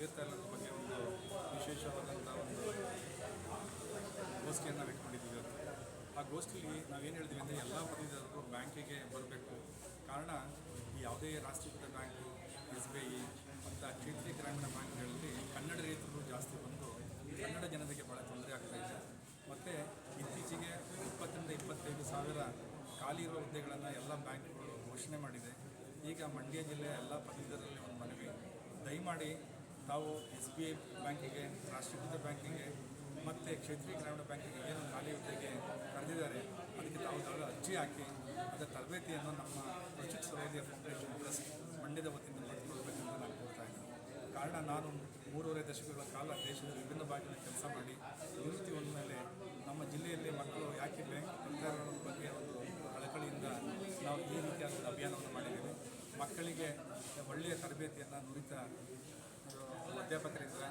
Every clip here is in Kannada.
ತೀರ್ತಾ ಇಲ್ಲದ್ರ ಬಗ್ಗೆ ಒಂದು ವಿಶೇಷವಾದಂಥ ಒಂದು ಗೋಷ್ಠಿಯನ್ನು ಇಟ್ಕೊಂಡಿದ್ದೀವಿ ಇವತ್ತು ಆ ಗೋಷ್ಠಿಲಿ ನಾವೇನು ಹೇಳಿದ್ವಿ ಅಂದರೆ ಎಲ್ಲ ಪದವೀಧರರು ಬ್ಯಾಂಕಿಗೆ ಬರಬೇಕು. ಕಾರಣ ಯಾವುದೇ ರಾಷ್ಟ್ರೀಕೃತ ಬ್ಯಾಂಕು, ಎಸ್ ಬಿ ಐ ಮತ್ತು ಕ್ಷೇತ್ರೀಯ ಗ್ರಾಮೀಣ ಬ್ಯಾಂಕ್ಗಳಲ್ಲಿ ಕನ್ನಡ ರೈತರು ಜಾಸ್ತಿ ಬಂದು ಕನ್ನಡ ಜನತೆಗೆ ಭಾಳ ತೊಂದರೆ ಆಗ್ತಾ ಇದೆ. ಮತ್ತು ಇತ್ತೀಚೆಗೆ ಇಪ್ಪತ್ತರಿಂದ ಇಪ್ಪತ್ತೈದು ಸಾವಿರ ಖಾಲಿ ಇರುವ ಹುದ್ದೆಗಳನ್ನು ಎಲ್ಲ ಬ್ಯಾಂಕ್ಗಳು ಘೋಷಣೆ ಮಾಡಿದೆ. ಈಗ ಮಂಡ್ಯ ಜಿಲ್ಲೆಯ ಎಲ್ಲ ಪದವೀಧರರಲ್ಲಿ ಒಂದು ಮನವಿ. ದಯಮಾಡಿ ತಾವು ಎಸ್ ಬಿ ಐ ಬ್ಯಾಂಕಿಗೆ, ರಾಷ್ಟ್ರೀಕೃತ ಬ್ಯಾಂಕಿಗೆ, ಮತ್ತು ಕ್ಷೇತ್ರೀಯ ಗ್ರಾಮೀಣ ಬ್ಯಾಂಕಿಗೆ ಏನು ಖಾಲಿ ಹುದ್ದೆಗೆ ಕರೆದಿದ್ದಾರೆ, ಅದಕ್ಕೆ ತಾವು ತಾವು ಅರ್ಜಿ ಹಾಕಿ, ಅದರ ತರಬೇತಿಯನ್ನು ನಮ್ಮ ಪ್ರಚಿತ್ ಸರೋದಿಯ ಫೌಂಡೇಶನ್ ಪ್ಲಸ್ ಮಂಡ್ಯದ ವತಿಯಿಂದ ಪಡೆದುಕೊಳ್ಬೇಕೆಂದು ನಾನು ಕೋರ್ತಾ ಇದ್ದೀನಿ. ಕಾರಣ ನಾನು ಮೂರುವರೆ ದಶಕಗಳ ಕಾಲ ದೇಶದ ವಿಭಿನ್ನ ಭಾಗದಲ್ಲಿ ಕೆಲಸ ಮಾಡಿ ನಿವೃತ್ತಿ ಹೊಂದ ಮೇಲೆ ನಮ್ಮ ಜಿಲ್ಲೆಯಲ್ಲಿ ಮಕ್ಕಳು ಯಾಕೆ ಬ್ಯಾಂಕ್ ಸರ್ಕಾರಗಳ ಬಗ್ಗೆ ಒಂದು ಕಳಕಳಿಯಿಂದ ನಾವು ಈ ರೀತಿಯಾದ ಒಂದು ಅಭಿಯಾನವನ್ನು ಮಾಡಿದ್ದೇವೆ. ಮಕ್ಕಳಿಗೆ ಒಳ್ಳೆಯ ತರಬೇತಿಯನ್ನು ನುರಿತ ಅಧ್ಯಾಪಕರಿಂದ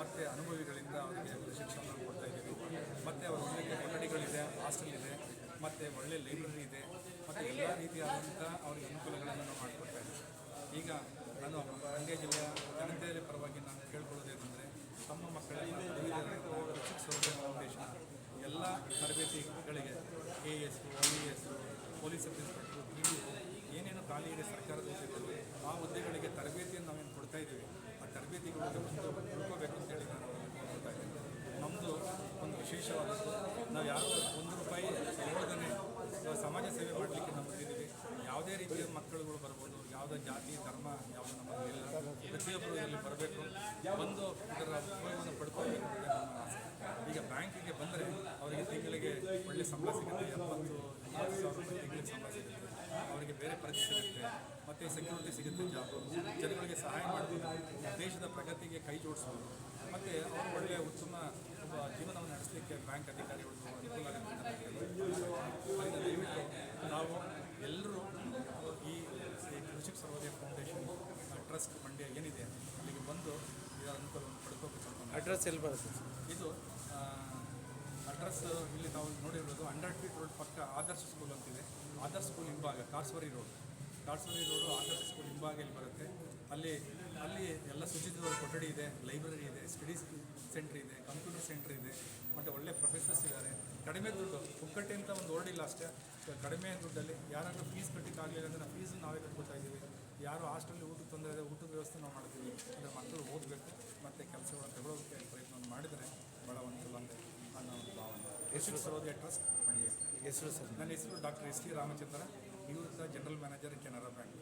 ಮತ್ತು ಅನುಭವಿಗಳಿಂದ ಅವರಿಗೆ ಶಿಕ್ಷಣವನ್ನು ಕೊಡ್ತಾ ಇದ್ದೀವಿ. ಮತ್ತು ಅವರ ಒಳ್ಳೆಯ ಕೊಠಡಿಗಳಿದೆ ಹಾಸ್ಟೆಲ್ ಇದೆ ಮತ್ತು ಒಳ್ಳೆಯ ಲೈಬ್ರರಿ ಇದೆ, ಮತ್ತು ಎಲ್ಲ ರೀತಿಯಾದಂಥ ಅವರಿಗೆ ಅನುಕೂಲಗಳನ್ನು ನಾವು ಮಾಡಿಕೊಡ್ತಾ ಇದ್ದೀವಿ. ಈಗ ನಾನು ಮಂಡ್ಯ ಜಿಲ್ಲೆಯ ಜನತೆಯ ಪರವಾಗಿ ನಾನು ಕೇಳ್ಕೊಳ್ಳೋದೇನೆಂದರೆ ತಮ್ಮ ಮಕ್ಕಳಿಗೆ ಶಿಕ್ಷಣ ಫೌಂಡೇಶನ್ ಎಲ್ಲ ತರಬೇತಿಗಳಿಗೆ K S I A S police sub inspector D ಏನೇನು ಖಾಲಿ ಇದೆ ಸರ್ಕಾರದ ಹುದ್ದೆಗಳು ಆ ಹುದ್ದೆಗಳಿಗೆ ತರಬೇತಿಯನ್ನು ನಾವೇನು ಕೊಡ್ತಾ ಇದ್ದೀವಿ ಆ ತರಬೇತಿಗಳಿಗೆ ಬಂದು ತಿಳ್ಕೋಬೇಕು ಅಂತೇಳಿ ನಾನು ಕೊಡ್ತಾ ಇದ್ದೀನಿ ನಮ್ಮದು ಒಂದು ವಿಶೇಷವಾದದ್ದು ನಾವು ಯಾರು ಒಂದು ರೂಪಾಯಿ ನೋಡದೇ ಸಮಾಜ ಸೇವೆ ಮಾಡಲಿಕ್ಕೆ ನಾವು ಬಂದಿದ್ದೀವಿ. ಯಾವುದೇ ರೀತಿಯ ಮಕ್ಕಳುಗಳು ಬರ್ಬೋದು, ಯಾವುದೇ ಜಾತಿ, ಧರ್ಮ, ಯಾವುದು ನಮ್ಮಲ್ಲಿ ಇಲ್ಲ. ಪ್ರತಿಯೊಬ್ಬರು ಇಲ್ಲಿ ಬರಬೇಕು. ಬಂದು ಇದರ ಉಪಯೋಗವನ್ನು ಪಡ್ಕೋಬೇಕು ಈಗ ಬ್ಯಾಂಕಿಗೆ ಬಂದರೆ ಅವರಿಗೆ ತಿಂಗಳಿಗೆ ಒಳ್ಳೆ ಸಂಬಳ ಸಿಗುತ್ತೆ. ಎಪ್ಪತ್ತು ಎಂಬತ್ತು ಸಾವಿರ ರೂಪಾಯಿ ತಿಂಗಳಿಗೆ ಸಂಬಳ ಸಿಗುತ್ತೆ. ಅವರಿಗೆ ಬೇರೆ ಪರಿಚಯ ಸಿಗುತ್ತೆ. ಮತ್ತು ಸೆಕ್ಯೂರಿಟಿ ಸಿಗುತ್ತೆ ಜಾಬ್ ಜನಗಳಿಗೆ ಸಹಾಯ ಮಾಡ್ಬೋದು. ದೇಶದ ಪ್ರಗತಿಗೆ ಕೈ ಜೋಡಿಸ್ಬೋದು. ಮತ್ತು ಅವರು ಒಳ್ಳೆಯ ಉತ್ತಮ ಜೀವನವನ್ನು ನಡೆಸಲಿಕ್ಕೆ ಬ್ಯಾಂಕ್ ಅಧಿಕಾರಿಗಳು ಅನುಕೂಲ ಆಗುತ್ತೆ ನಾವು ಎಲ್ಲರೂ ಈ ಈ ಕೃಷಿ ಸರ್ವೋದಯ ಫೌಂಡೇಶನ್ ಟ್ರಸ್ಟ್ ಮಂಡ್ಯ ಏನಿದೆ ಅಲ್ಲಿಗೆ ಬಂದು ಇದರ ಅನುಕೂಲವನ್ನು ಪಡ್ಕೋಬೇಕು ಅಡ್ರೆಸ್ ಎಲ್ಲಿ ಬರುತ್ತೆ? ಇದು ಅಡ್ರೆಸ್ ಇಲ್ಲಿ ನಾವು ನೋಡಿರೋದು ಹಂಡ್ರೆಡ್ ಫೀಟ್ ರೋಡ್ ಪಕ್ಕ ಆದರ್ಶ ಸ್ಕೂಲ್ ಅಂತಿದೆ. ಆದರ್ಶ ಸ್ಕೂಲ್ ಹಿಂಭಾಗ ಕಾಸ್ವರಿ ರೋಡ್ ಕಾಸ್ವರಿ ರೋಡು ಆದರ್ಶ ಸ್ಕೂಲ್ ಹಿಂಭಾಗ ಇಲ್ಲಿ ಬರುತ್ತೆ. ಅಲ್ಲಿ ಅಲ್ಲಿ ಎಲ್ಲ ಶುಚಿತ್ವದ ಕೊಠಡಿ ಇದೆ ಲೈಬ್ರರಿ ಇದೆ ಸ್ಟಡೀಸ್ ಸೆಂಟ್ರ್ ಇದೆ ಕಂಪ್ಯೂಟರ್ ಸೆಂಟ್ರ್ ಇದೆ ಮತ್ತು ಒಳ್ಳೆ ಪ್ರೊಫೆಸರ್ಸ್ ಇದ್ದಾರೆ. ಕಡಿಮೆ ದುಡ್ಡು ಪುಕ್ಕಟ್ಟೆ ಅಂತ ಒಂದು ಇಲ್ಲ ಅಷ್ಟೇ. ಕಡಿಮೆ ದುಡ್ಡಲ್ಲಿ ಯಾರಾದರೂ ಫೀಸ್ ಕಟ್ಟಿಕ್ಕಾಗಲಿಲ್ಲ ಅಂದರೆ ನಾವು ಫೀಸನ್ನು ನಾವೇ ಕಟ್ಕೊತಾ ಇದ್ದೀವಿ. ಯಾರು ಹಾಸ್ಟೆಲ್ ಊಟಕ್ಕೆ ತೊಂದರೆ ಇದೆ ಊಟದ ವ್ಯವಸ್ಥೆ ನಾವು ಮಾಡ್ತೀವಿ. ಅಂದರೆ ಮಕ್ಕಳು ಓದಬೇಕು ಮತ್ತು ಕೆಲಸಗಳನ್ನು ತಗೊಳ್ಳೋದಕ್ಕೆ ಪ್ರಯತ್ನ ಮಾಡಿದರೆ ಭಾಳ ಅಂತ ಅನ್ನೋ ಒಂದು ಭಾವನೆ. ಹೆಸರು ಸರೋದಿಯ ಟ್ರಸ್ಟ್ ಮಂಡ್ಯ ಹೆಸರು ಸರ್. ನನ್ನ ಹೆಸರು ಡಾಕ್ಟರ್ ಎಸ್ ಟಿ ರಾಮಚಂದ್ರ ನಿವೃತ್ತ ಜನರಲ್ ಮ್ಯಾನೇಜರ್ ಕೆನರಾ ಬ್ಯಾಂಕ್.